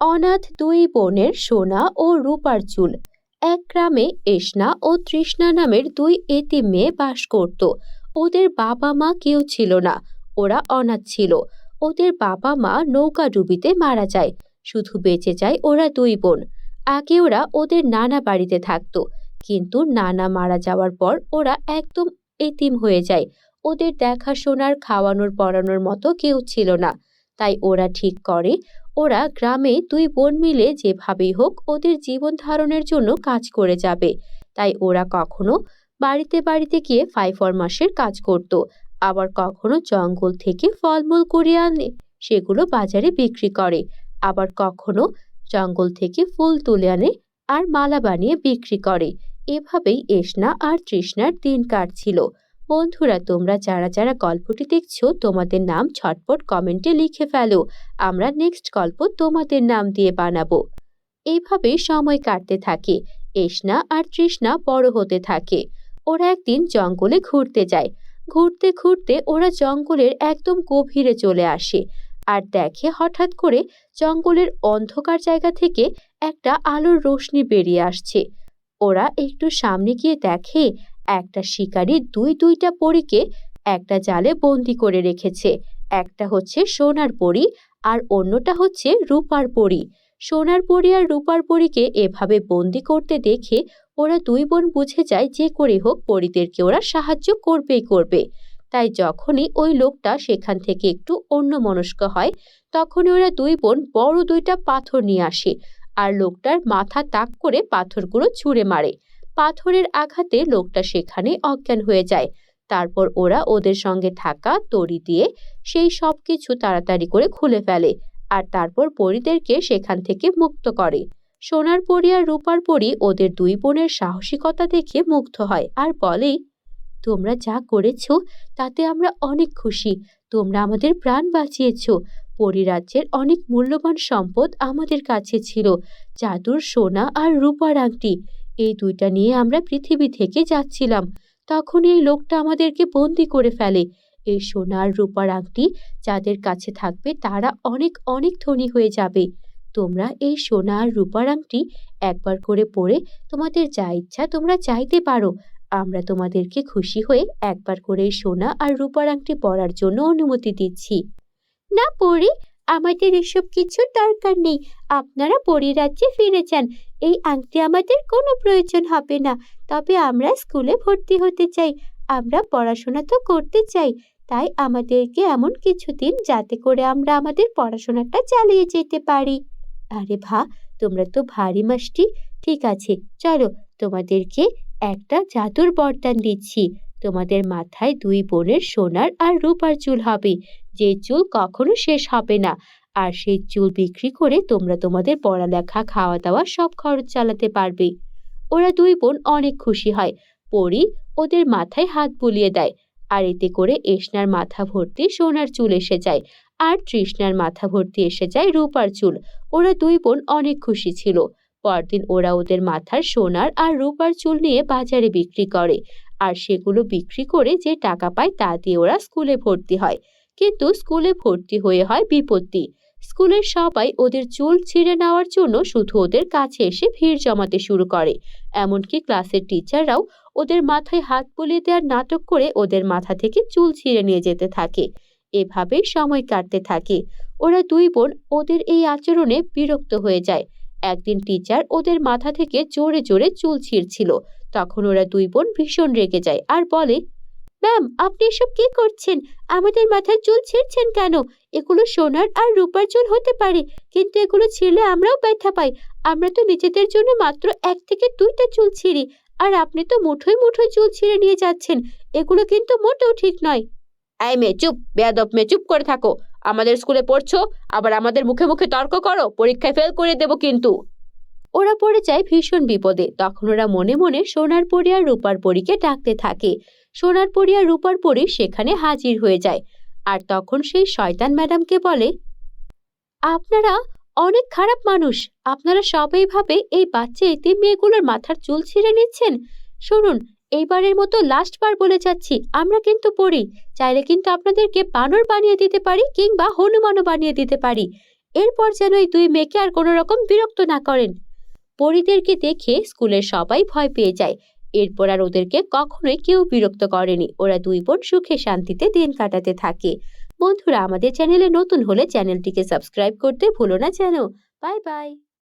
অনাথ দুই বোনের সোনা ও রূপার চুল। এক গ্রামে এসনা ও তৃষ্ণা নামের দুই এতিম মেয়ে বাস করত। ওদের বাবা মা কেউ ছিল না, ওরা অনাথ ছিল। ওদের বাবা মা নৌকা ডুবিতে মারা যায়, শুধু বেঁচে যায় ওরা দুই বোন। আগে ওরা ওদের নানা বাড়িতে থাকতো, কিন্তু নানা মারা যাওয়ার পর ওরা একদম এতিম হয়ে যায়। ওদের দেখাশোনার, খাওয়ানোর, পড়ানোর মতো কেউ ছিল না, তাই ওরা ঠিক করে ওরা গ্রামে দুই বোন মিলে যেভাবেই হোক ওদের জীবন ধারণের জন্য কাজ করে যাবে। তাই ওরা কখনো বাড়িতে বাড়িতে গিয়ে ফাইফর মাসের কাজ করত, আবার কখনো জঙ্গল থেকে ফলমূল কুড়িয়ে আনে, সেগুলো বাজারে বিক্রি করে, আবার কখনো জঙ্গল থেকে ফুল তুলে আনে আর মালা বানিয়ে বিক্রি করে। এভাবেই এসনা আর তৃষ্ণার দিন কাটছিল। বন্ধুরা, তোমরা যারা যারা গল্পটি দেখছ, তোমাদের নাম ছটপট কমেন্টে লিখে ফেলো। আমরা নেক্সট গল্প তোমাদের নাম দিয়ে বানাবো। এইভাবে সময় কাটতে থাকে, এসনা আর তৃষ্ণা বড় হতে থাকে। ওরা একদিন জঙ্গলে ঘুরতে যায়। ঘুরতে ঘুরতে ওরা জঙ্গলের একদম গভীরে চলে আসে আর দেখে হঠাৎ করে জঙ্গলের অন্ধকার জায়গা থেকে একটা আলোর রোশনি বেরিয়ে আসছে। ওরা একটু সামনে গিয়ে দেখে একটা শিকারী দুই দুইটা পরীকে একটা জালে বন্দি করে রেখেছে। একটা হচ্ছে সোনার পরী আর অন্যটা হচ্ছে রূপার পরী। সোনার পরী আর রূপার পরীকে এভাবে বন্দি করতে দেখে ওরা দুই বোন বুঝে যায় যে করে হোক পরীদেরকে ওরা সাহায্য করবেই করবে। তাই যখনই ওই লোকটা সেখান থেকে একটু অন্য মনস্ক হয়, তখনই ওরা দুই বোন বড় দুইটা পাথর নিয়ে আসে আর লোকটার মাথা তাক করে পাথরগুলো ছুঁড়ে মারে। পাথরের আঘাতে লোকটা সেখানে অজ্ঞান হয়ে যায়। তারপর ওরা ওদের সঙ্গে থাকা তড়ি দিয়ে সেই সব কিছু তাড়াতাড়ি করে খুলে ফেলে আর তারপর পরীদেরকে সেখান থেকে মুক্ত করে। সোনার পরী আর রূপার পরী ওদের দুই বোনের সাহসিকতা দেখে মুগ্ধ হয় আর বলে, তোমরা যা করেছ তাতে আমরা অনেক খুশি। তোমরা আমাদের প্রাণ বাঁচিয়েছ। পরিরাজ্যের অনেক মূল্যবান সম্পদ আমাদের কাছে ছিল। জাদুর সোনা আর রূপার আংটি। এই দুইটা নিয়ে আমরা পৃথিবী থেকে যাচ্ছিলাম। তখন এই লোকটা আমাদেরকে বন্দি করে ফেলে। এই সোনার রূপার আংটি যাদের কাছে থাকবে তারা অনেক অনেক ধনী হয়ে যাবে। তোমরা এই সোনা আর রূপার আংটি একবার করে পরে তোমাদের যা ইচ্ছা তোমরা চাইতে পারো। আমরা তোমাদেরকে খুশি হয়ে একবার করে সোনা আর রূপার আংটি পরার জন্য অনুমতি দিচ্ছি। না পরি, আমাদের এসব কিছুর দরকার নেই। আপনারা পরিরাজ্যে ফিরে যান। এই আংটি আমাদের কোনো প্রয়োজন হবে না। তবে আমরা স্কুলে ভর্তি হতে চাই। আমরা পড়াশোনা তো করতে চাই। তাই আমাদেরকে এমন কিছু দিন যাতে করে আমরা আমাদের পড়াশোনাটা চালিয়ে যেতে পারি। আরে ভা, তোমরা তো ভারী মাসটি। ঠিক আছে, চলো তোমাদেরকে একটা জাদুর বরদান দিচ্ছি। তোমাদের মাথায় দুই বোনের সোনার আর রূপার চুল হবে। যে চুল কখনো শেষ হবে না। আর সেই চুল বিক্রি করে তোমরা তোমাদের পড়ালেখা খাওয়া দাওয়া সব খরচ চালাতে পারবে। ওরা দুই বোন অনেক খুশি হয়। পরি ওদের মাথায় হাত বুলিয়ে দেয় আর এতে করে এসনার মাথা ভর্তি সোনার চুল এসে যায় আর তৃষ্ণার মাথা ভর্তি এসে যায় রূপার চুল। ওরা দুই বোন অনেক খুশি ছিল। পরদিন ওরা ওদের মাথার সোনার আর রূপার চুল নিয়ে বাজারে বিক্রি করে আর সেগুলো বিক্রি করে যে টাকা পায় তা দিয়ে ওরা স্কুলে ভর্তি হয়। কিন্তু স্কুলে ভর্তি হয়ে হয় বিপত্তি। স্কুলের সবাই ওদের চুল ছিঁড়ে নেওয়ার জন্য শুধু ওদের কাছে এসে ভিড় জমাতে শুরু করে। এমনকি ক্লাসের টিচাররাও ওদের মাথায় হাত বুলিয়ে দেওয়ার নাটক করে ওদের মাথা থেকে চুল ছিঁড়ে নিয়ে যেতে থাকে। এভাবেই সময় কাটতে থাকে। ওরা দুই বোন ওদের এই আচরণে বিরক্ত হয়ে যায়। একদিন টিচার ওদের মাথা থেকে জোরে জোরে চুল ছিঁড়ছিল। তখন ওরা দুই বোন ভীষণ রেগে যায় আর বলে ম্যাম, আপনি এসব কি করছেন? আমাদের মাথার চুল ছিঁড়ছেন কেন? এগুলো সোনার আর রূপার চুল হতে পারে, কিন্তু এগুলো ছিঁড়লে আমরাও ব্যথা পাই। আমরা তো নিজেদের জন্য মাত্র এক থেকে দুইটা চুল ছিঁড়ি, আর আপনি তো মুঠোয় মুঠোয় চুল ছিঁড়ে নিয়ে যাচ্ছেন। এগুলো কিন্তু মোটেও ঠিক নয়। এই মেয়ে, চুপ, বেয়াদব মেয়ে, চুপ করে থাকো। আমাদের স্কুলে পড়ছো, আবার আমাদের মুখে মুখে তর্ক করো, পরীক্ষায় ফেল করে দেব কিন্তু। ওরা পড়ে যায় ভীষণ বিপদে, তখন ওরা মনে মনে সোনার পরি আর রূপার পরীকে ডাকতে থাকে। সোনার পরি আর রূপার পরি সেখানে হাজির হয়ে যায়। আর তখন সেই শয়তান ম্যাডামকে বলে, আপনারা অনেক খারাপ মানুষ। আপনারা সবাই ভাবে এই বাচ্চা এতিম মেয়েগুলোর মাথার চুল ছিঁড়ে নিচ্ছেন। শুনুন, এইবারের মতো লাস্ট বার বলে যাচ্ছি, আমরা কিন্তু পড়ি চাইলে কিন্তু আপনাদেরকে বানর বানিয়ে দিতে পারি কিংবা হনুমানও বানিয়ে দিতে পারি। এরপর যেন এই দুই মেয়েকে আর কোনো রকম বিরক্ত না করেন। পরীদেরকে দেখে স্কুলের সবাই ভয় পেয়ে যায়। এরপর আর ওদেরকে কখনোই কেউ বিরক্ত করেনি। ওরা দুই বোন সুখে শান্তিতে দিন কাটাতে থাকে। বন্ধুরা, আমাদের চ্যানেলে নতুন হলে চ্যানেলটিকে সাবস্ক্রাইব করতে ভুলো না যেন। Bye bye.